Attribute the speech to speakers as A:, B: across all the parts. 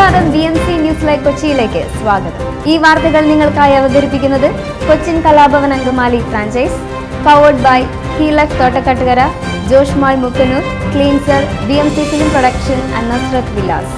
A: നമസ്കാരം B M C news live കൊച്ചിയിലേക്ക് സ്വാഗതം. ഈ വാർത്തകൾ നിങ്ങൾക്കായി അവതരിപ്പിക്കുന്നത് Cochin Kalabhavan Angamaly franchise powered by ഹീലക് Thottakattukara Josh mall Mookkannoor cleanser B M C film production and Vilas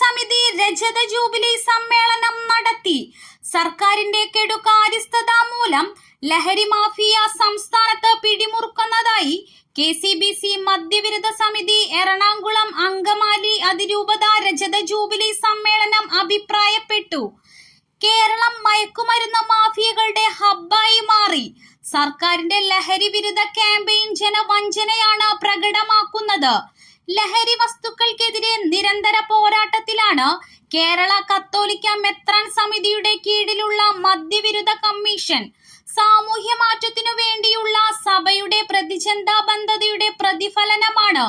B: സമിതി രജത ജൂബിലി സമ്മേളനം നടത്തി. സർക്കാരിന്റെ കെടുകാര്യസ്ഥത മൂലം ലഹരി മാഫിയ സംസ്ഥാനത്ത് പിടിമുറുക്കുന്നതായി കെ സി ബി സി മദ്യവിരുദ്ധ സമിതി എറണാകുളം അങ്കമാലി അതിരൂപത രജത ജൂബിലി സമ്മേളനം അഭിപ്രായപ്പെട്ടു. കേരളം മയക്കുമരുന്ന് മാഫിയകളുടെ ഹബ്ബായി മാറി. സർക്കാരിന്റെ ലഹരി വിരുദ്ധ ക്യാമ്പയിൻ ജനവഞ്ചനയാണ് പ്രകടമാക്കുന്നത്. ലഹരി വസ്തുക്കൾക്കെതിരെ നിരന്തര പോരാട്ടത്തിലാണ് കേരള കത്തോലിക്ക മെത്രാൻ സമിതിയുടെ കീഴിലുള്ള മദ്യവിരുദ്ധ കമ്മീഷൻ സാമൂഹ്യ മാറ്റത്തിനു വേണ്ടിയുള്ള സഭയുടെ പ്രതിചന്താബദ്ധതയുടെ പ്രതിഫലനമാണ്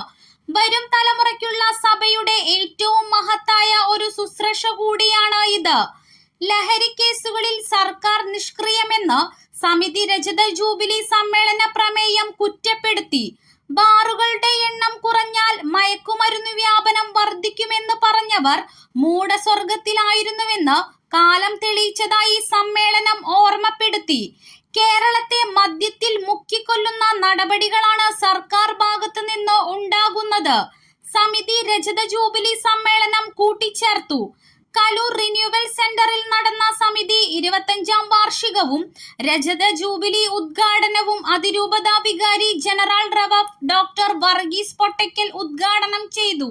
B: വരും തലമുറയ്ക്കുള്ള സഭയുടെ ഏറ്റവും മഹത്തായ ഒരു ശുശ്രൂഷ കൂടിയാണ് ഇത്. ലഹരി കേസുകളിൽ സർക്കാർ നിഷ്ക്രിയമെന്ന് സമിതി രചിത ജൂബിലി സമ്മേളന പ്രമേയം കുറ്റപ്പെടുത്തി. ബാറുകളുടെ എണ്ണം കുറഞ്ഞാൽ മയക്കുമരുന്ന് വ്യാപനം വർദ്ധിക്കുമെന്ന് പറഞ്ഞവർ മൂടസ്വർഗത്തിലായിരുന്നുവെന്ന് കാലം തെളിയിച്ചതായി സമ്മേളനം ഓർമ്മപ്പെടുത്തി. കേരളത്തെ മദ്യത്തിൽ മുക്കിക്കൊല്ലുന്ന നടപടികളാണ് സർക്കാർ ഭാഗത്തു നിന്ന് ഉണ്ടാകുന്നത്. സമിതി രജത ജൂബിലി സമ്മേളനം കൂട്ടിച്ചേർത്തു. കലൂർ റിന്യൂവൽ സെന്ററിൽ നടന്ന സമിതി ഇരുപത്തഞ്ചാം വാർഷികവും രജത ജൂബിലി ഉദ്ഘാടനവും അതിരൂപത വികാരി ജനറൽ റവഫ് ഡോക്ടർ വർഗീസ് പൊട്ടയ്ക്കൽ ഉദ്ഘാടനം ചെയ്തു.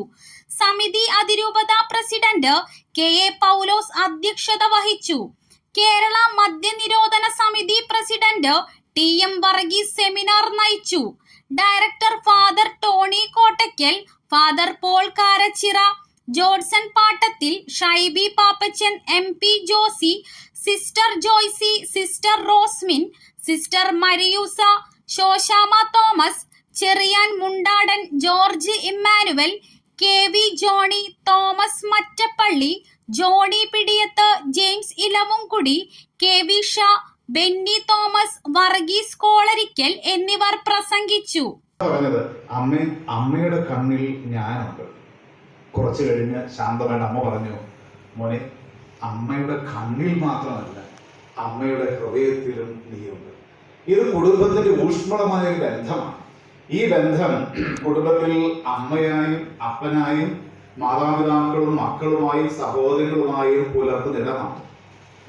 B: സമിതി അതിരൂപത പ്രസിഡന്റ് കെ എ പൗലോസ് അധ്യക്ഷത വഹിച്ചു. കേരള മദ്യനിരോധന സമിതി president T M Varghese seminar നയിച്ചു. Director father Tony Kottackal father Paul Karachira Johnson Pattathil Shaiby Pappachan M P Josy sister Joycy sister Rosmin sister Mariusa Shoshamma Thomas Cherian Mundadan George Emmanuel K V Johnny Thomas Mattappally Johnny Pidiyath James Elavumkudy K V Sha Benny Thomas Varghese Kollarikkal എന്നിവർ പ്രസംഗിച്ചു.
C: പറഞ്ഞത് അമ്മ അമ്മയുടെ കണ്ണിൽ ഞാനുണ്ട്. കുറച്ച് കഴിഞ്ഞ് ശാന്തമായിട്ട് അമ്മ പറഞ്ഞു മോനെ അമ്മയുടെ കണ്ണിൽ മാത്രമല്ല അമ്മയുടെ ഹൃദയത്തിലും നീയുണ്ട്. ഇത് കുടുംബത്തിന്റെ ഊഷ്മളമായ ഒരു ബന്ധമാണ്. ഈ ബന്ധം കുടുംബത്തിൽ അമ്മയായും അപ്പനായും മാതാപിതാക്കളും മക്കളുമായും സഹോദരങ്ങളുമായും പുലർത്തുന്ന ഇടമാണ്.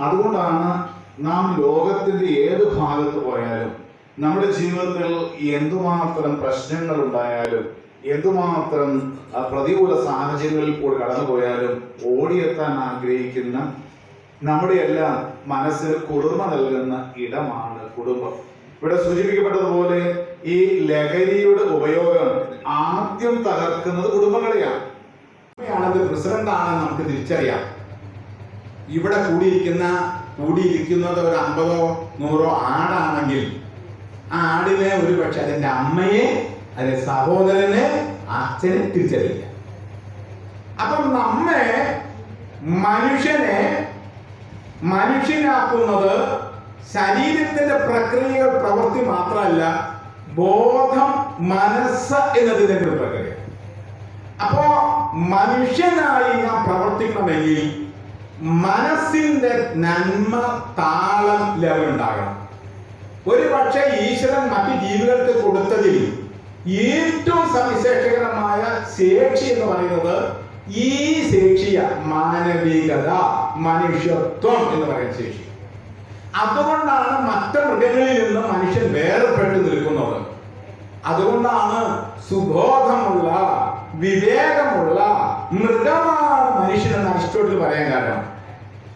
C: അതുകൊണ്ടാണ് നാം ലോകത്തിന്റെ ഏത് ഭാഗത്ത് പോയാലും നമ്മുടെ ജീവിതത്തിൽ എന്തുമാത്രം പ്രശ്നങ്ങൾ ഉണ്ടായാലും എന്തുമാത്രം പ്രതികൂല സാഹചര്യങ്ങളിൽ കൂടെ കടന്നുപോയാലും ഓടിയെത്താൻ ആഗ്രഹിക്കുന്ന നമ്മുടെ എല്ലാം മനസ്സിന് കുളിർമ നൽകുന്ന ഇടമാണ് കുടുംബം. ഇവിടെ സൂചിപ്പിക്കപ്പെട്ടതുപോലെ ഈ ലഹരിയുടെ ഉപയോഗം ആദ്യം തകർക്കുന്നത് കുടുംബങ്ങളെയാണ്.
D: പ്രസിഡന്റ് ആണെന്ന് നമുക്ക് തിരിച്ചറിയാം. ഇവിടെ കൂടിയിരിക്കുന്ന കൂടിയിരിക്കുന്നത് ഒരു അമ്പതോ നൂറോ ആടാണെങ്കിൽ ആ ആടിനെ ഒരു പക്ഷെ അതിന്റെ അമ്മയെ അതിന്റെ സഹോദരനെ അച്ഛനെ തിരിച്ചറിയില്ല. അപ്പം നമ്മെ മനുഷ്യനെ മനുഷ്യനാക്കുന്നത് ശരീരത്തിന്റെ പ്രക്രിയകൾ പ്രവൃത്തി മാത്രമല്ല ബോധം മനസ്സ് എന്നതിന്റെ ഒരു പ്രക്രിയ. അപ്പോ മനുഷ്യനായി ഞാൻ പ്രവർത്തിക്കണമെങ്കിൽ മനസ്സിന്റെ നന്മ താളം ലെവൽ ഉണ്ടാകണം ഒരു പക്ഷേ ഈശ്വരൻ മറ്റു ജീവികൾക്ക് കൊടുത്തതിൽ ഏറ്റവും സവിശേഷകരമായ ശേഷി എന്ന് പറയുന്നത് ഈ ശേഷിയ മാനവികത മനുഷ്യത്വം എന്ന് പറയുന്ന ശേഷി. അതുകൊണ്ടാണ് മറ്റ് മൃഗങ്ങളിൽ നിന്ന് മനുഷ്യൻ വേർപെട്ട് നിൽക്കുന്നത്. അതുകൊണ്ടാണ് സുബോധമുള്ള വിവേകമുള്ള മൃഗമാണ് മനുഷ്യൻ എന്ന് അരിസ്റ്റോട്ടിൽ പറയാൻ കാരണം.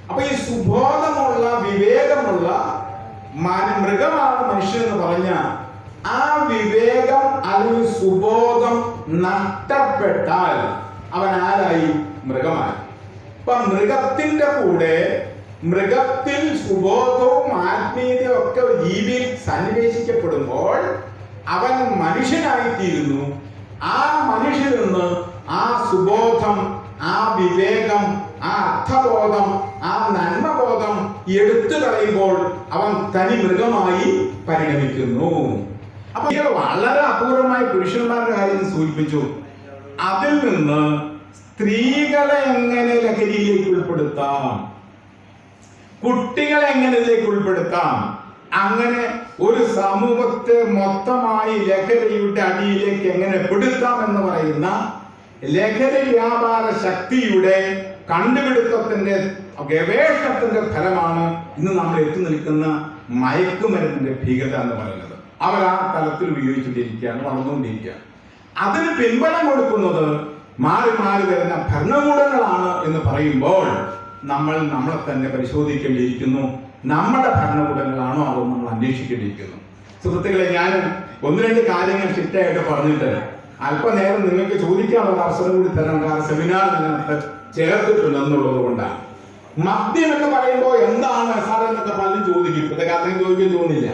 D: അപ്പൊ ഈ സുബോധമുള്ള വിവേകമുള്ള മൃഗമാണ് മനുഷ്യൻ എന്ന് പറഞ്ഞ ആ വിവേകം അല്ലെങ്കിൽ സുബോധം നഷ്ടപ്പെട്ടാൽ അവൻ ആരായി? മൃഗമായി. അപ്പൊ മൃഗത്തിന്റെ കൂടെ മൃഗത്തിൽ സുബോധവും ആത്മീയതയും ഒക്കെ ജീവിയിൽ സന്നിവേശിക്കപ്പെടുമ്പോൾ അവൻ മനുഷ്യനായിത്തീരുന്നു. ആ മനുഷ്യനിൽ നിന്ന് ആ സുബോധം ആ വിവേകം ആ അർത്ഥബോധം ആ നന്മബോധം എടുത്തു കളയുമ്പോൾ അവൻ തനി മൃഗമായി പരിണമിക്കുന്നു. അപ്പൊ വളരെ അപൂർവമായ പുരുഷന്മാരുടെ കാര്യം സൂചിപ്പിച്ചു. അതിൽ നിന്ന് സ്ത്രീകളെ എങ്ങനെ ലഹരിയിലേക്ക് ഉൾപ്പെടുത്താം? കുട്ടികളെ എങ്ങനെ ഇതിലേക്ക് ഉൾപ്പെടുത്താം? അങ്ങനെ ഒരു സമൂഹത്തെ മൊത്തമായി ലഹരിയുടെ അടിയിലേക്ക് എങ്ങനെ പെടുത്താം എന്ന് പറയുന്ന ലഹരി വ്യാപാര ശക്തിയുടെ കണ്ടുപിടുത്തത്തിന്റെ ഗവേഷണത്തിന്റെ ഫലമാണ് ഇന്ന് നമ്മൾ എത്തി നിൽക്കുന്ന മയക്കുമരുന്നിന്റെ ഭീകരത എന്ന് പറയുന്നത്. അവർ ആ തലത്തിൽ ഉപയോഗിച്ചുകൊണ്ടിരിക്കുകയാണ് വളർന്നുകൊണ്ടിരിക്കുകയാണ്. അതിന് പിൻബലം കൊടുക്കുന്നത് മാറി മാറി വരുന്ന ഭരണകൂടങ്ങളാണ് എന്ന് പറയുമ്പോൾ നമ്മൾ നമ്മളെ തന്നെ പരിശോധിക്കേണ്ടിയിരിക്കുന്നു. നമ്മുടെ ഭരണകൂടങ്ങളാണോ അതോ നമ്മൾ അന്വേഷിക്കേണ്ടിയിരിക്കുന്നു. സുഹൃത്തുക്കളെ ഞാൻ ഒന്ന് രണ്ട് കാര്യങ്ങൾ ചിട്ടയായിട്ട് പറഞ്ഞിട്ട് അല്പനേരം നിങ്ങൾക്ക് ചോദിക്കാനുള്ള അവസരം കൂടി തരാം ആ സെമിനാർ നിങ്ങൾക്ക് ചേർത്തിട്ടുണ്ട് എന്നുള്ളത് കൊണ്ടാണ്. മദ്യം എന്ന് പറയുമ്പോൾ എന്താണ് സാർ എന്നൊക്കെ പലരും ചോദിക്കും. ഇപ്പോഴത്തെ കാര്യം ചോദിക്കാൻ തോന്നില്ല.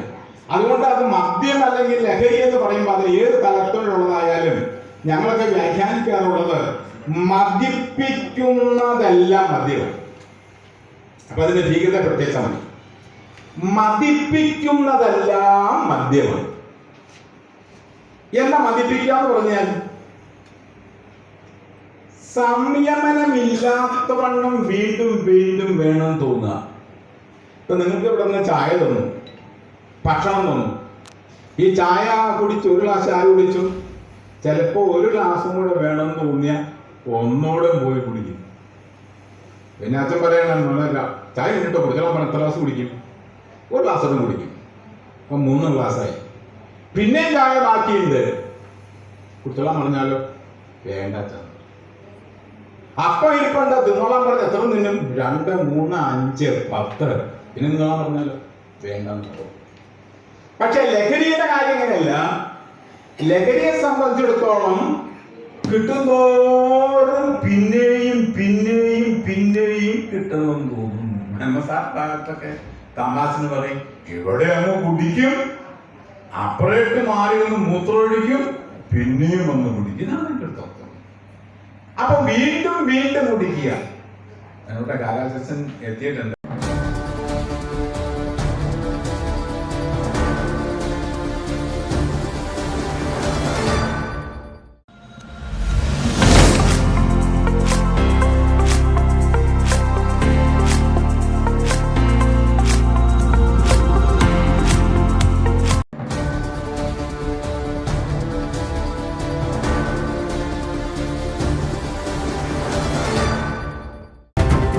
D: അതുകൊണ്ട് അത് മദ്യം അല്ലെങ്കിൽ ലഹരി എന്ന് പറയുമ്പോൾ അത് ഏത് തലത്തിലുള്ളതായാലും ഞങ്ങളൊക്കെ വ്യാഖ്യാനിക്കാറുള്ളത് മദ്യപ്പിക്കുന്നതല്ല മദ്യം. അപ്പൊ അതിന്റെ ഭീകരത പ്രത്യേകമാണ് മതി. മതിപ്പിക്കുന്നതെല്ലാം മദ്യമാണ് എന്താ മതിപ്പിക്കുക എന്ന് പറഞ്ഞാൽ സംയമനമില്ലാത്തവണ്ണം വീണ്ടും വീണ്ടും വേണം തോന്നുക. ഇപ്പൊ നിങ്ങൾക്ക് ഇവിടെ നിന്ന് ചായ തന്നു. ഭക്ഷണം തോന്നും. ഈ ചായ കുടിച്ചു ഒരു ഗ്ലാസ് ചായ കുടിച്ചു. ചിലപ്പോ ഒരു ഗ്ലാസും കൂടെ വേണമെന്ന് തോന്നിയാൽ ഒന്നോടെ പോയി കുടിക്കും. പിന്നെ അച്ഛൻ പറയണം "മോനെ, ചായ കിട്ടോ കുടിച്ചാൽ പറഞ്ഞ എത്ര ഗ്ലാസ് കുടിക്കും? ഒരു ഗ്ലാസ് ഒക്കെ കുടിക്കും. അപ്പൊ മൂന്ന് ഗ്ലാസ്സായി പിന്നെ ചായ ബാക്കിയുണ്ട്. കുടിച്ചോളാൻ പറഞ്ഞാലോ? വേണ്ട അച്ഛൻ അപ്പൊ ഇരിപ്പണ്ട തിന്നോളാൻ പറഞ്ഞ എത്ര നിന്നും രണ്ട് മൂന്ന് അഞ്ച് പത്ത്. പിന്നെ നിന്നോളാൻ പറഞ്ഞാലോ? വേണ്ടെന്ന് പറയും പക്ഷെ ലഹരിയുടെ കാര്യം ഇങ്ങനെയല്ല. ലഹരിയെ സംബന്ധിച്ചിടത്തോളം കിട്ടുന്നോറും പിന്നെയും പിന്നെയും പിന്നെയും കിട്ടണമെന്ന് തോന്നും നമ്മ സാർ ഭാഗത്തൊക്കെ തമാശന് പറയും ഇവിടെ അങ്ങ് കുടിക്കും? അപ്പുറേട്ട് മാറി ഒന്ന് മൂത്രമൊഴിക്കും പിന്നെയും വന്ന് കുടിക്കും. ഇതാണ് എന്റെ അപ്പൊ വീണ്ടും വീണ്ടും കുടിക്കുക. ഞങ്ങളുടെ കാലാശൻ എത്തിയിട്ടുണ്ട്.